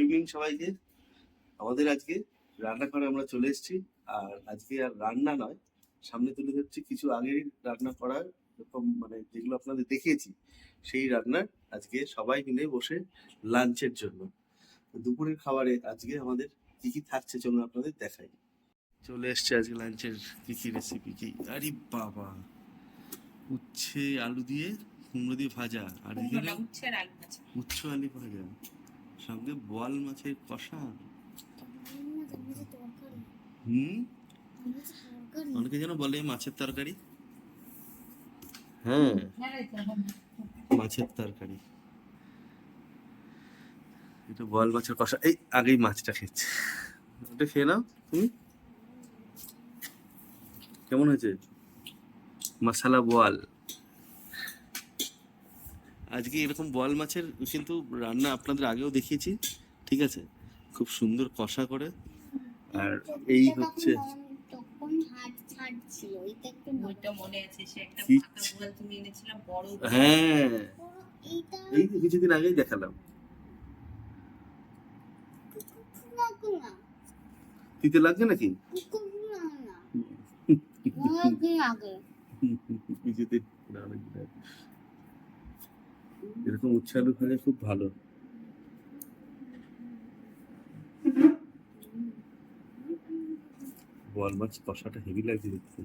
Evening সবাইকে। আমাদের আজকে রান্নাঘরে আমরা চলে এসেছি। আর আজকে আর রান্না নয় সামনে তুলে ধরছি কিছু আগেই রান্না করার এরকম মানে যেগুলো আপনাদের দেখিয়েছি সেই রান্নার আজকে সবাই মিলে বসে লাঞ্চের জন্য। দুপুরের খাবারে আজকে আমাদের কি কি থাকছে চলুন আপনাদের দেখাই। চলে এসছে আজকে লাঞ্চের কি কি রেসিপি কি? আরে বাবা! উচ্ছে আলু দিয়ে কুমড়ো দিয়ে ভাজা। আর এখানে উচ্ছে আলু ভাজা। উচ্চ আলু ভাজা। সঙ্গে বোয়াল মাছের কষা? হুম? অনেকে যেন বলে মাছের তরকারি। হ্যাঁ। মাছের তরকারি। এটা বোয়াল মাছের কষা। এই আগেই মাছটা খেয়েছে। ওটা খেয়ে নাও তুমি। কেমন হয়েছে? মশালা বোয়াল। আজকে এরকম বোয়াল মাছের কিন্তু রান্না আপনাদের আগেও দেখিয়েছি ঠিক আছে? খুব সুন্দর কষা করে। আর এই হচ্ছে মনে হ্যাঁ। এই তো কিছুদিন আগেই দেখালাম। তিতে লাগছে নাকি? কিছুদিন। এরকম আলু ভাজা খুব ভালো। বোয়াল মাছ কষাটা হেভি লাগছে দেখতে।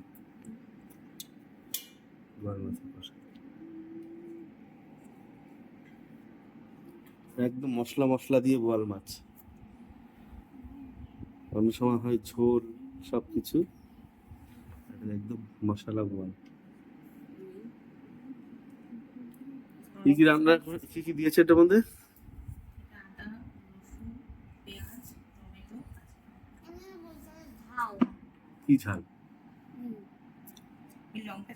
একদম মশলা মশলা দিয়ে বোয়াল মাছ। অন্য সময় হয় ঝোল, সবকিছু। আর একদম মশলা বোয়াল কি কি রান্না, কি কি দিয়েছে এটার মধ্যে? কি ঝাল? লঙ্কা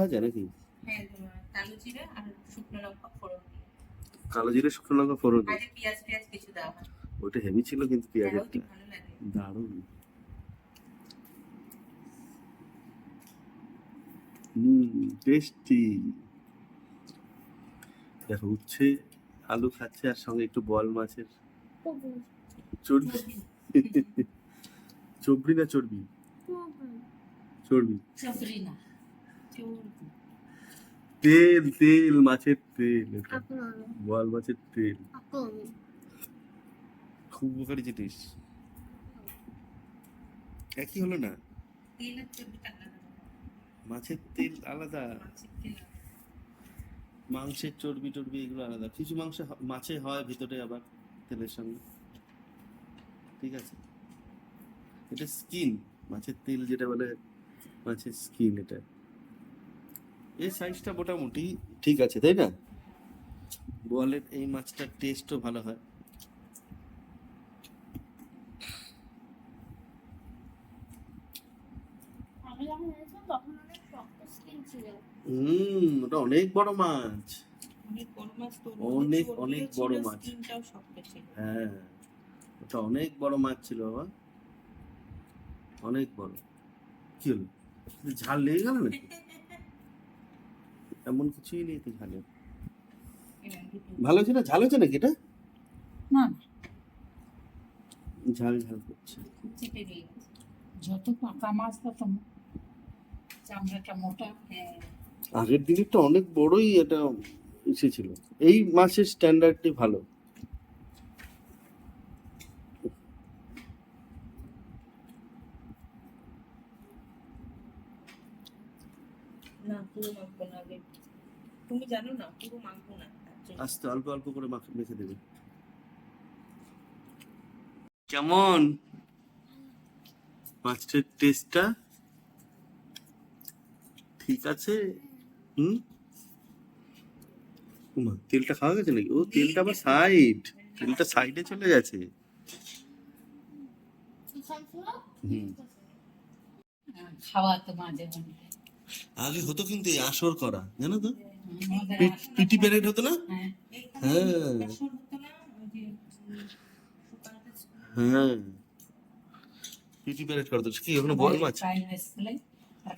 ভাজা নাকি? হ্যাঁ কালো জিরে আর শুকনো লঙ্কা। কালো জিরে শুকনো লঙ্কা ফোড়ন দিয়ে। আগে পেঁয়াজ পেঁয়াজ কিছু হয়। ওটা হেভি ছিল কিন্তু পেঁয়াজের ভালো লাগে। দারুণ। হুম টেস্টি। দেখো উচ্ছে আলু খাচ্ছে আর সঙ্গে একটু বল মাছের চর্বি। চর্বি। না চর্বি? কবুল চর্বি। না চৌধুরী তেল তেল মাছের তেল। বল মাছের তেল। খুব উপকারী জিনিস। একই হলো না? মাছের তেল আলাদা। মাংসের চর্বি টর্বি এগুলো আলাদা। কিছু মাংস মাছে হয় ভিতরে আবার তেলের সঙ্গে। ঠিক আছে? এটা স্কিন মাছের তেল যেটা বলে মাছের স্কিন এটা। এই সাইজটা মোটামুটি ঠিক আছে তাই না? বোয়ালের এই মাছটার টেস্টও ভালো হয়। হুম ওটা অনেক বড় মাছ। অনেক বড় অনেক, অনেক বড় মাছ। হ্যাঁ ওটা অনেক বড় মাছ ছিল বাবা। অনেক বড়। কি হলো? ঝাল লেগে গেল নাকি? এমন কিছুই নেই তো ঝালে। ভালো হয়েছে না? ঝাল হয়েছে নাকি এটা? না। ঝাল ঝাল করছে। যত পাকা মাছ তত চামড়াটা মোটা। হ্যাঁ। আগের দিনেরটা অনেক বড়ই এটা এসেছিল এই মাছের স্ট্যান্ডার্ডটি ভালো। না পুরো আগে তুমি জানো না পুরো মাখবো না আস্তে অল্প অল্প করে মেখে দেবে। কেমন? মাছের টেস্টটা ঠিক আছে? হুম? উমা তেলটা খাওয়া গেছে নাকি? ও তেলটা আবার সাইড তেলটা সাইডে চলে গেছে। হুম। খাওয়া তো মাঝে আগে হতো কিন্তু এই আসর করা জানো তো? পিটি প্যারেড হতো না? হ্যাঁ, হ্যাঁ। হ্যাঁ পিটি প্যারেড করতো কি ওখানে বল মাছ?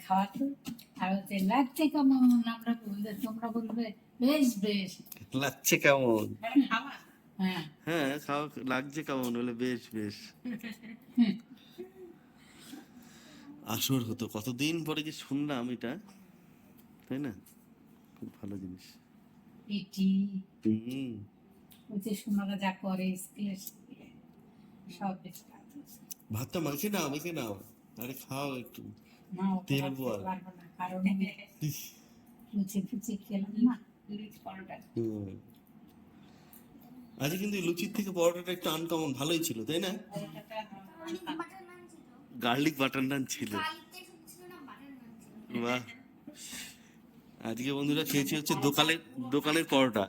খাওয়াতো আর হচ্ছে লাগছে কেমন? আমরা বললে তোমরা বলবে বেশ বেশ। লাগছে কেমন? মানে খাওয়া? হ্যাঁ। হ্যাঁ খাওয়া লাগছে কেমন? বলে বেশ বেশ। আসর হতো। কতদিন পরে যে শুনলাম এটা? তাই না? খুব ভালো জিনিস। পিটি। হুম ওই যে সোনারা যা করে স্কুলে সব। ভাতটা মাখে নাও মেখে নাও। আরে খাও একটু। তেল বল। না কারণ আমি লুচি ফুচি খেলাম না লুচি পরোটা। হুম। আজকে কিন্তু লুচির থেকে পরোটাটা একটু আনকমন ভালোই ছিল তাই না? গার্লিক বাটার নান ছিল। বাহ। আজকে বন্ধুরা খেয়েছি হচ্ছে দোকানের দোকানের পরোটা।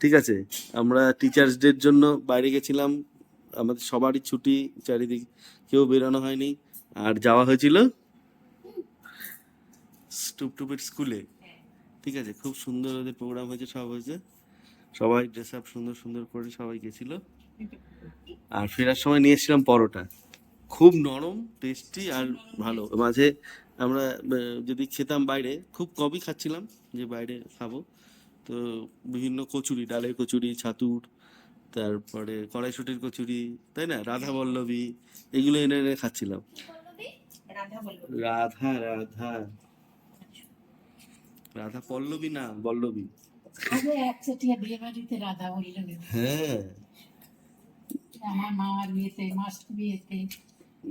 ঠিক আছে, আমরা টিচার্স ডের জন্য বাইরে গেছিলাম। আমাদের সবারই ছুটি, চারিদিক কেউ বেরোনো হয়নি। আর যাওয়া হয়েছিল টুপটুপের স্কুলে। ঠিক আছে, খুব সুন্দর ওদের প্রোগ্রাম হয়েছে, সব হয়েছে। সবাই ড্রেস আপ সুন্দর সুন্দর করে সবাই গেছিল। আর ফেরার সময় নিয়ে এসেছিলাম পরোটা। খুব নরম টেস্টি আর ভালো। মাঝে আমরা যদি খেতাম বাইরে খুব কমই খাচ্ছিলাম যে বাইরে খাব। তো বিভিন্ন কচুরি ডালের কচুরি ছাতুর তারপরে কড়াইশুটির কচুরি তাই না? রাধা বল্লভী এগুলো এনে এনে খাচ্ছিলাম। রাধা রাধা রাধা পল্লবী না রাধা হ্যাঁ। আমার মামার বিয়েতে মাস্ট বিয়েতে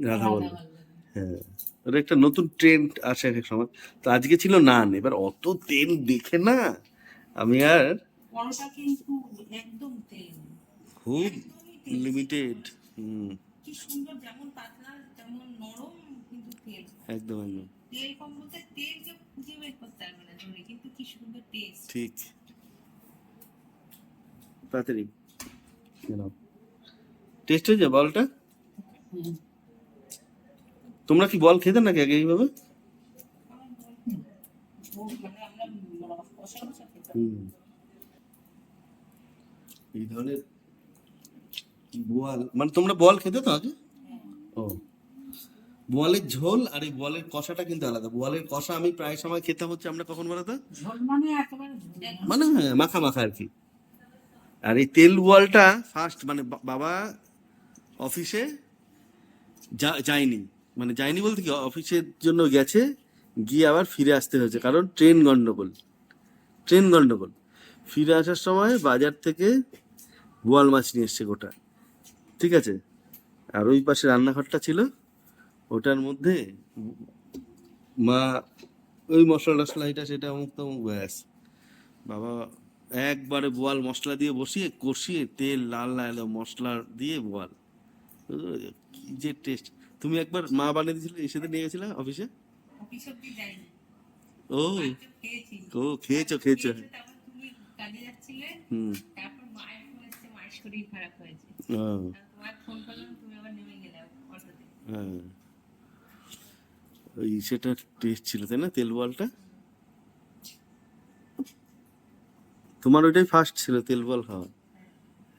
রাধা বল্লভী বললেন হ্যাঁ। একটা নতুন ট্রেন্ড আসে এক সময়। তো আজকে ছিল নান এবার অত তেল দেখে না আমি আর খুব লিমিটেড হুম। কি সুন্দর যেমন পাতলা তেমন নরম কিন্তু তেল। একদম একদম। ঠিক। তাড়াতাড়ি। টেস্ট হয়েছে বলটা? হুম। তোমরা কি বল খেতে নাকি আগে এইভাবে? মানে এই ধরনের বোয়াল মানে তোমরা বল খেতে তো আগে? ও। বোয়ালের ঝোল আর এই বোয়ালের কষাটা কিন্তু আলাদা। বোয়ালের কষা আমি প্রায় সময় খেতাম হচ্ছে আমরা কখন বলতো ঝোল মানে একেবারে ঝোল। না। মানে হ্যাঁ, মাখা মাখা আর কি। আর এই তেল বোয়ালটা ফার্স্ট মানে বাবা অফিসে যা- যায়নি। মানে যায়নি বলতে কি, অফিসের জন্য গেছে, গিয়ে আবার ফিরে আসতে হয়েছে। কারণ ট্রেন গন্ডগোল। ট্রেন গন্ডগোল। ফিরে আসার সময় বাজার থেকে বোয়াল মাছ নিয়ে এসছে গোটা। ঠিক আছে? আর ওই পাশে রান্নাঘরটা ছিল। ওটার মধ্যে মা, ওই মশলা টশলা এটা সেটা অমুক তমুক, ব্যাস। বাবা একবারে বোয়াল মশলা দিয়ে বসিয়ে, কষিয়ে তেল লাল লাল মশলা দিয়ে বোয়াল। কি যে টেস্ট তুমি একবার মা বানিয়ে দিয়েছিলে এসে নিয়ে গেছিলে অফিসে? অফিস অব্দি যাইনি। ও ও খেয়েছো খেয়েছো। তুমি কাজে যাচ্ছিলে হুম। তারপর মায়ের ফোন মায়ের শরীর খারাপ হয়েছে। ও, তোমার ফোন করলাম তুমি আবার নেমে গেলে অটোতে। হ্যাঁ। ওই সেটা টেস্ট ছিল তাই না তেল বলটা? তোমার ওইটাই ফার্স্ট ছিল তেল বল খাওয়া।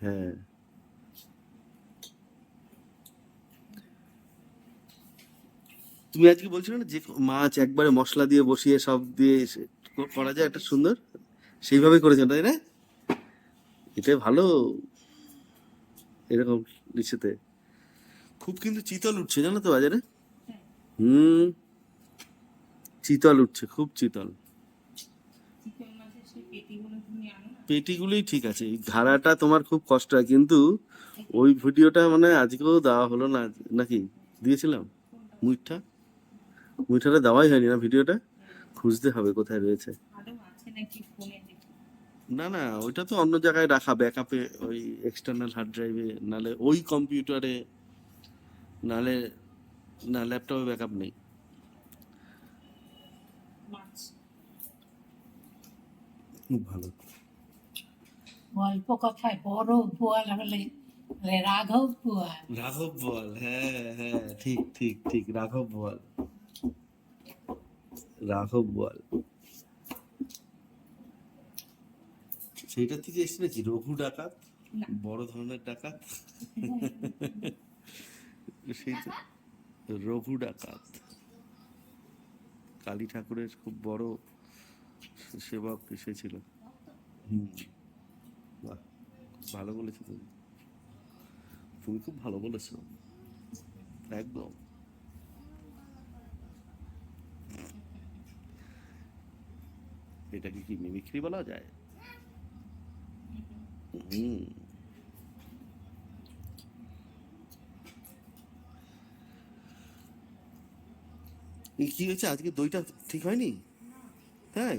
হ্যাঁ। তুমি আজকে বলছিলে না যে মাছ একবারে মশলা দিয়ে বসিয়ে সব দিয়ে করা যায় একটা সুন্দর? সেইভাবে করেছেন, তাই না? এটাই ভালো। এরকম ইসেতে খুব কিন্তু চিতল উঠছে, জানো তো বাজারে? হুম। চিতল উঠছে, খুব চিতল। পেটিগুলোই ঠিক আছে ঘাড়াটা তোমার খুব কষ্ট হয়, কিন্তু ওই ভিডিওটা মানে আজকেও দেওয়া হলো না, নাকি? দিয়েছিলাম? মুইঠা? মুইঠাটা দেওয়াই হয়নি না ভিডিওটা? খুঁজতে হবে কোথায় রয়েছে। আদৌ আছে নাকি ফোনে দেখি। না না ওইটা তো অন্য জায়গায় রাখা ব্যাকআপে ওই এক্সটার্নাল হার্ড ড্রাইভে নালে ওই কম্পিউটারে নালে না ল্যাপটপে ব্যাকআপ নেই। খুব ভালো। অল্প কথায় বড় বোয়াল হলে রাঘব বোয়াল রাঘব বল হ্যাঁ হ্যাঁ ঠিক ঠিক ঠিক রাঘব বল রাঘব বল সেইটা থেকে এসছে নাকি রঘু ডাকাত। বড় ধরনের ডাকাত। সেইটা রঘু ডাকাত। কালী ঠাকুরের খুব বড় সেবক এসেছিল হুম। বাহ ভালো বলেছ তুমি। তুমি খুব ভালো বলেছ। একদম। এটাকে কি মিমিক্রি বলা যায়? হুম। কি হয়েছে? আজকে দইটা ঠিক হয়নি? তাই?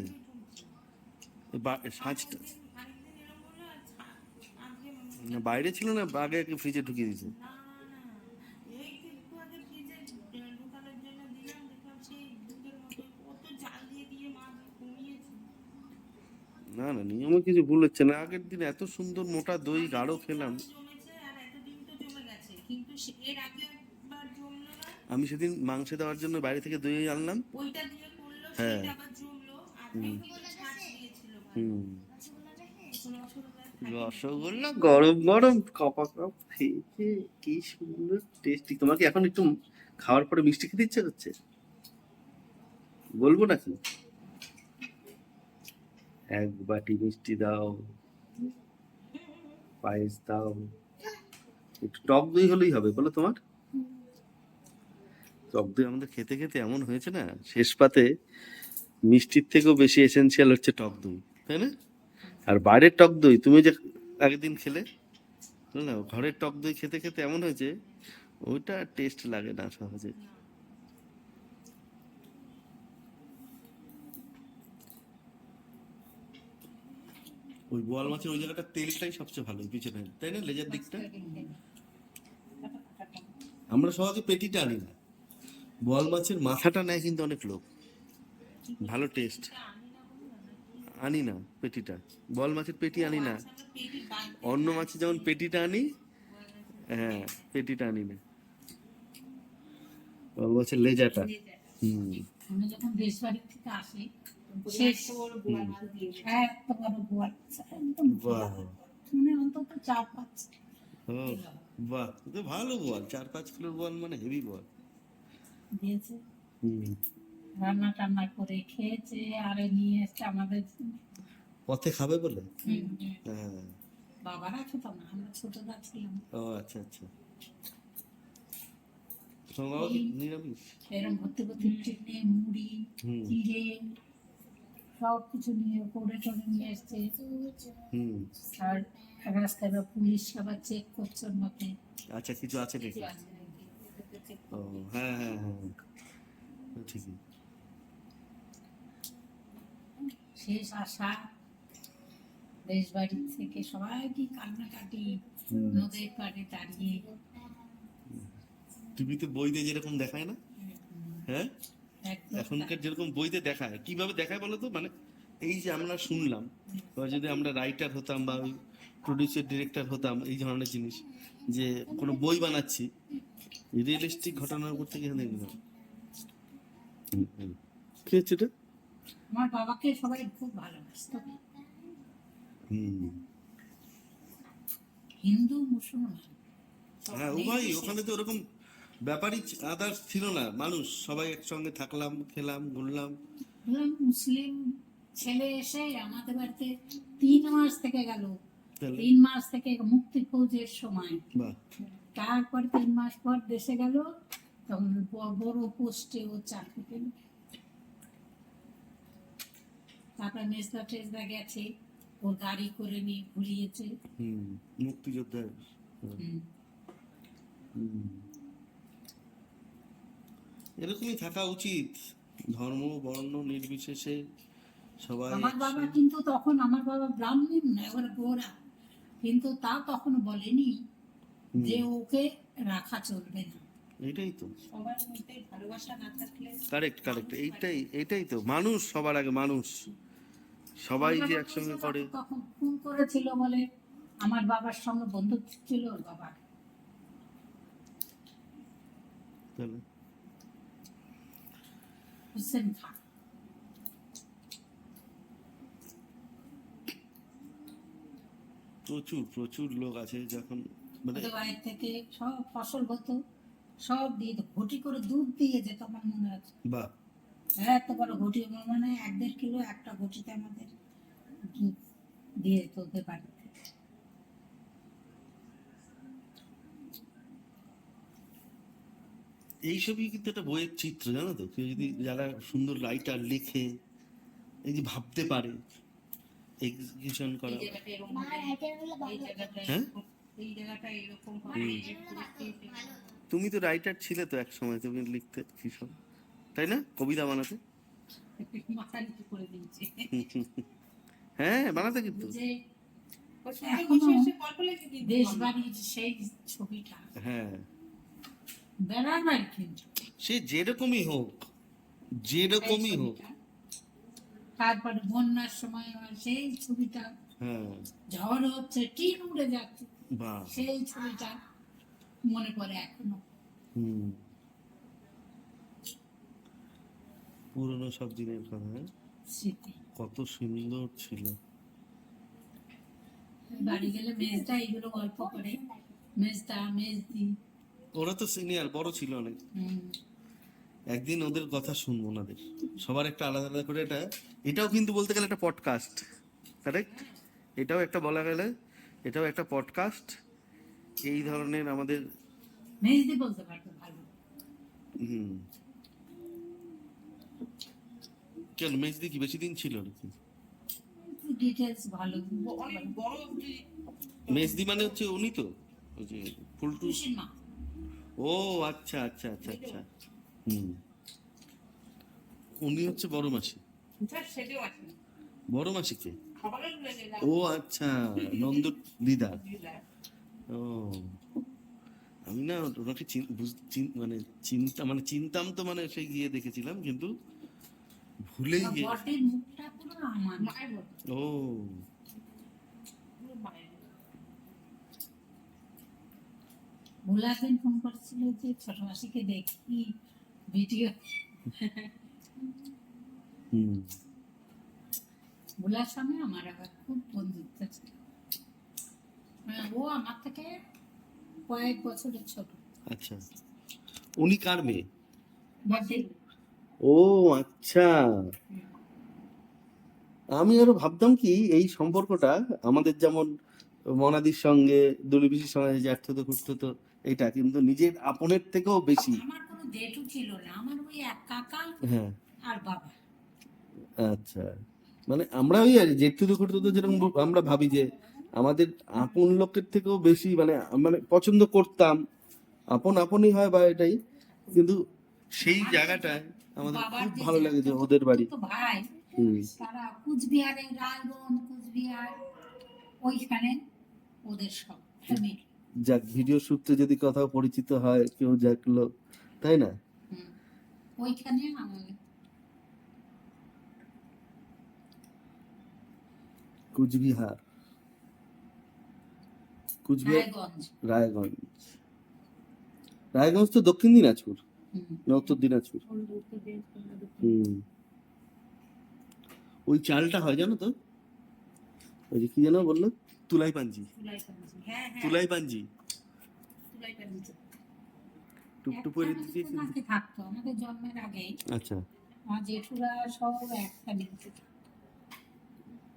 সাজটা বাইরে ছিল না আগে আগে ফ্রিজে ঢুকিয়ে দিয়েছে। কিছু ভুল হচ্ছে না। আগের দিন এত সুন্দর মোটা দই, গাঢ় খেলাম। আমি সেদিন মাংস দেওয়ার জন্য বাইরে থেকে দই আনলাম। হ্যাঁ। হুম। রসগোল্লা গরম গরম, কপা কপ খেয়েছে, কি সুন্দর টেস্টি তোমার কি এখন একটু খাওয়ার পরে মিষ্টি খেতে ইচ্ছে করছে? বলব নাকি? এক বাটি মিষ্টি দাও, পায়েস দাও। একটু টক দই হলেই হবে, বলো তোমার। টক দই আমাদের খেতে খেতে এমন হয়েছে না, শেষ পাতে মিষ্টির থেকেও বেশি এসেন্সিয়াল হচ্ছে টক দই, তাই না? আর বাইরের টক দই, তুমি যে আগের দিন খেলে না, ঘরের টক দই খেতে খেতে এমন হয়েছে ওইটা টেস্ট লাগে না সহজে। ওই বোয়াল মাছের ওই জায়গাটা তেলটাই সবচেয়ে ভালো ওই পিছনে তাই না? লেজার দিকটা? আমরা সহজে পেটিটা আনি না। বোয়াল মাছের মাথাটা নেয় কিন্তু অনেক লোক। ভালো টেস্ট আনি না পেটিটা। বল মাছের পেটি আনি না। অন্য মাছে যেমন পেটিটা আনি হ্যাঁ পেটিটা আনি না। বল মাছের লেজাটা। হুম। যখন থেকে আসি শেষ। এত বড় গোয়াল একদম মানে অন্তত চার পাঁচ বাহ তো ভালো বল। চার পাঁচ কিলোর বল মানে হেভি বল। দিয়েছে। রান্না টান্না করে খেয়েছে আর নিয়ে এসছে আমাদের। পথে খাবে বলে? হ্যাঁ। বাবারা খেতাম না আমরা ছোটরা ছিলাম। ও আচ্ছা আচ্ছা। তোমার নিরামিষ? এরকম ভর্তি ভর্তি ট্রেনে মুড়ি চিড়ে সব কিছু নিয়ে করে টরে নিয়ে এসছে। আর রাস্তায় বা পুলিশ আবার চেক করছে ওর আচ্ছা কিছু আছে নাকি? ও হ্যাঁ হ্যাঁ হ্যাঁ। ঠিকই। শেষ আশা। দেশ বাড়ি থেকে সবাই কি কান্নাকাটি। নদীর পাড়ে দাঁড়িয়ে। টিভিতে বইতে যেরকম দেখায় না? হ্যাঁ? এখনকার যেরকম বইতে দেখায় কীভাবে দেখায় বলো তো? মানে এই যে আমরা শুনলাম বা যদি আমরা রাইটার হতাম বা ওই প্রডিউসার ডিরেক্টর হতাম এই ধরনের জিনিস যে কোনো বই বানাচ্ছি রিয়েলিস্টিক ঘটনার উপর থেকে এখানে। কি হচ্ছে এটা? আমার বাবাকে সবাই খুব ভালোবাসতো। হিন্দু মুসলমান হ্যাঁ উভয়ই ওখানে তো ওরকম ব্যাপারই আদার্স ছিল না। মানুষ সবাই একসঙ্গে থাকলাম খেলাম ঘুরলাম। মুসলিম ছেলে এসে আমাদের বাড়িতে তিন মাস থেকে গেল। তিন মাস থেকে মুক্তি খোঁজের সময় তারপর তিন মাস পর দেশে গেল তখন বড় পোস্টে ও চাকরি পেল। তারপর মেজদা টেজদা গেছে ওর গাড়ি করে নিয়ে ঘুরিয়েছে। মুক্তিযোদ্ধা হুম। এরকমই থাকা উচিত। ধর্ম বর্ণ নির্বিশেষে সবাই আমার বাবা কিন্তু তখন আমার বাবা ব্রাহ্মণ গোরা কিন্তু তা তখন বলেনি যে ওকে রাখা চলবে না। এটাই তো। কারেক্ট কারেক্ট এইটাই এইটাই তো। মানুষ সবার আগে মানুষ। সবাই যে একসঙ্গে করে। তখন খুন করেছিল বলে আমার বাবার সঙ্গে বন্ধুত্ব ছিল ওর বাবার তাহলে? হোসেন প্রচুর প্রচুর লোক আছে যখন মানে বাড়ির থেকে সব ফসল হতো সব দিয়ে ঘটি করে দুধ দিয়ে যেত আমার মনে আছে। বাহ। এত বড় ঘটি মানে এক দেড় কিলো একটা ঘটিতে আমাদের দুধ দিয়ে যেত ওদের বাড়িতে। এইসবই কিন্তু একটা বইয়ের চিত্র জানো তো? কেউ যদি যারা সুন্দর রাইটার লিখে এই যে ভাবতে পারে এক্সিকিউশন করা। হ্যাঁ। তুমি তো রাইটার ছিলে তো এক সময় তুমি লিখতে ভীষণ তাই না? কবিতা বানাতে? হ্যাঁ বানাতে কিন্তু। হ্যাঁ। কিন্তু। সে যেরকমই হোক যেরকমই হোক। তারপরে বন্যার সময় সেই ছবিটা। হ্যাঁ। ঝড় হচ্ছে টিন উড়ে যাচ্ছে। সেই ছবিটা মনে পড়ে এখনও। পুরনো সব দিনের কথা হ্যাঁ? কত সুন্দর ছিল। বাড়ি গেলে মেজদা এইগুলো গল্প করে। মেজদা মেজদি। ওরা তো সিনিয়র বড় ছিল অনেক। একদিন ওদের কথা শুনব ওনাদের। সবার একটা আলাদা আলাদা করে এটা এটাও কিন্তু বলতে গেলে একটা পডকাস্ট কারেক্ট এটাও একটা বলা গেলে এটাও একটা পডকাস্ট এই ধরনের আমাদের মেজদি বলতে ভালো। হুম। কেন মেজদি কি বেশি দিন ছিল নাকি? ডিটেলস ভালো। অনেক বড় মেজদি মানে হচ্ছে উনি তো? ওই যে ফুলটু মা ও আচ্ছা আচ্ছা আচ্ছা আচ্ছা। হুম। উনি হচ্ছে বড় মাসি। বড় খাবারের লেগে ও আচ্ছা নন্দ দিদা। ও আমি না ওনাকে চিন- বুঝ- মানে চিন্তা মানে চিনতাম তো মানে সেই গিয়ে দেখেছিলাম কিন্তু ভুলেই গিয়ে ও পুরো মায়ের মতো। ভোলাদিন ফোন করেছিল যে ছোট মাসিকে দেখি ভিডিও ভোলার সঙ্গে আমার আবার খুব বন্ধুত্ব ছিল। মানে ও আমার থেকে কয়েক বছরের ছোট। আচ্ছা। উনি কার মেয়ে? ও আচ্ছা। আমি আরও ভাবতাম কি এই সম্পর্কটা আমাদের যেমন মনাদির সঙ্গে দুলিবিশির সঙ্গে জ্যাঠতো খুঁড়তো এটা কিন্তু নিজের আপনের থেকেও বেশি। আমার কোনো জেঠু ছিল না। আমার ওই এক কাকা হ্যাঁ। আর বাবা। আচ্ছা। মানে আমরা ওই আর জেঠুতো খুঁড়তো যেরকম আমরা ভাবি যে আমাদের আপন লোকের থেকেও বেশি মানে মানে পছন্দ করতাম। আপন আপনই হয় বা এটাই। কিন্তু সেই জায়গাটায় আমাদের খুব ভালো লাগে যে ওদের বাড়ি। ভাই তারা কুচবিহারে রায়গঞ্জ কুচবিহার ওইখানে ওদের সব ফ্যামিলি যাক ভিডিও সূত্রে যদি কোথাও পরিচিত হয় কেউ দেখল তাই না? ওইখানে কুচবিহার। কুচবিহার রায়গঞ্জ। রায়গঞ্জ। রায়গঞ্জ তো দক্ষিণ দিনাজপুর। না উত্তর দিনাজপুর। হুম। ওই চালটা হয় জানো তো? ওই যে কি যেন বলল? তুলাই পাঞ্জি। হ্যাঁ হ্যাঁ। তুলাই পাঞ্জি দিয়েছে। বাড়িতে থাকতো আমাদের জন্মের আগে আচ্ছা। আমার জেঠুরা সব এক ফ্যামিলিতে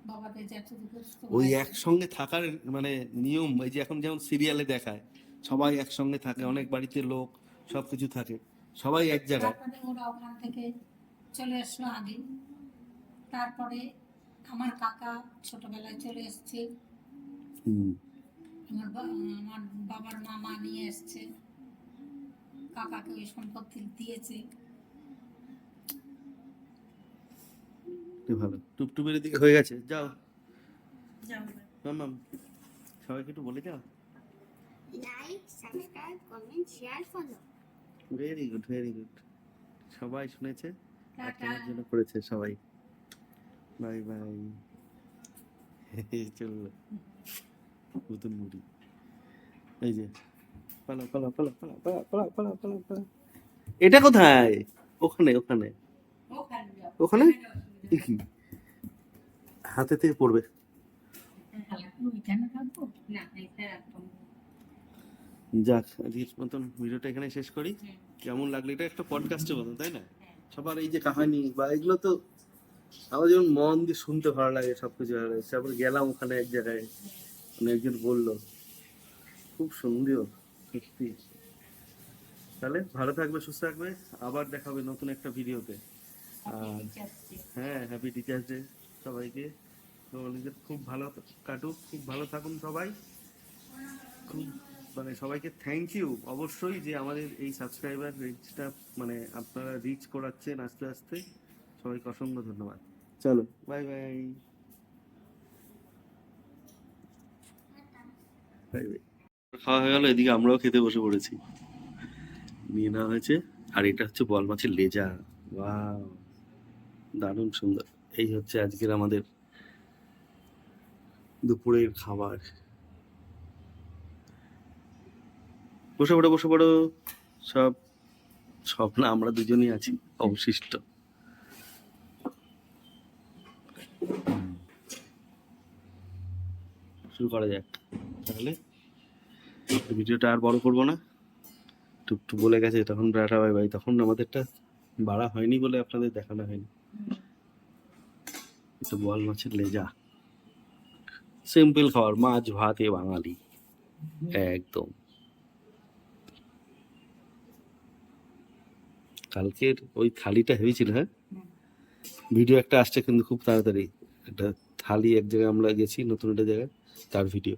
বাবাদের যত দুঃস্থ ওই একসঙ্গে থাকার মানে নিয়ম এই যে এখন যেমন সিরিয়ালে দেখায় সবাই একসঙ্গে থাকে অনেক বাড়িতে লোক সবকিছু থাকে সবাই এক জায়গায়। ওরা ওখান থেকে চলে আসলো আগে। তারপরে আমার কাকা ছোটবেলায় চলে এসছে। আমার আমার বাবার মামা নিয়ে এসছে। কাকাকে ওই সম্পত্তি দিয়েছে। ভালো? টুপটুপের দিকে হয়ে গেছে। যাও। যাও। মাম সবাইকে একটু বলে যাও। Like subscribe comment share follow very good very good সবাই শুনেছে? আপনার জন্য করেছে সবাই। Bye bye. চলল। নতুন মুড়ি। এই যে পালা পালা পালা পালা পালা পালা পালা পালা এটা কোথায়? ওখানে ওখানে। ওখানে? হাতে থেকে পড়বে। যাক, আজকের মতন ভিডিওটা এখানে শেষ করি। কেমন লাগল? এটা একটা পডকাস্টের মতন, তাই না? সবার এই যে কাহানি বা এগুলো তো আমার যেমন মন দিয়ে শুনতে ভালো লাগে, সবকিছু ভালো লাগে। তারপর গেলাম ওখানে এক জায়গায়। মানে একজন বলল খুব সুন্দর সত্যি। তাহলে ভালো থাকবে সুস্থ থাকবে। আবার দেখাবে নতুন একটা ভিডিওতে। আর হ্যাঁ হ্যাপি টিচার্স ডে সবাইকে। তো নিজের খুব ভালো কাটুক খুব ভালো থাকুন সবাই। খুব মানে সবাইকে থ্যাংক ইউ অবশ্যই যে আমাদের এই সাবস্ক্রাইবার রিচটা মানে আপনারা রিচ করাচ্ছেন আস্তে আস্তে। সবাইকে অসংখ্য ধন্যবাদ। চলো। বাই বাই বাই বাই খাওয়া হয়ে গেল, এদিকে আমরাও খেতে বসে পড়েছি। নিয়ে নেওয়া হয়েছে, আর এটা হচ্ছে বল মাছের লেজা। ওয়াও দারুণ সুন্দর। এই হচ্ছে আজকের আমাদের দুপুরের খাবার। বসে পড়ো বসে পড়ো। সব সব না আমরা দুজনই আছি, অবশিষ্ট। শুরু করা যাক। তাহলে ভিডিওটা আর বড় করব না। টুকটু বলে গেছে তখন টাটা বাই বাই তখন আমাদেরটা বাড়া হয়নি বলে আপনাদের দেখানো হয়নি। এটা বল মাছের লেজা। সিম্পল খাবার মাছ ভাত এ বাঙালি। একদম। কালকের ওই থালিটা হয়েছিল হ্যাঁ? ভিডিও একটা আসছে কিন্তু খুব তাড়াতাড়ি। একটা থালি এক জায়গায় আমরা গেছি নতুন একটা জায়গায় তার ভিডিও।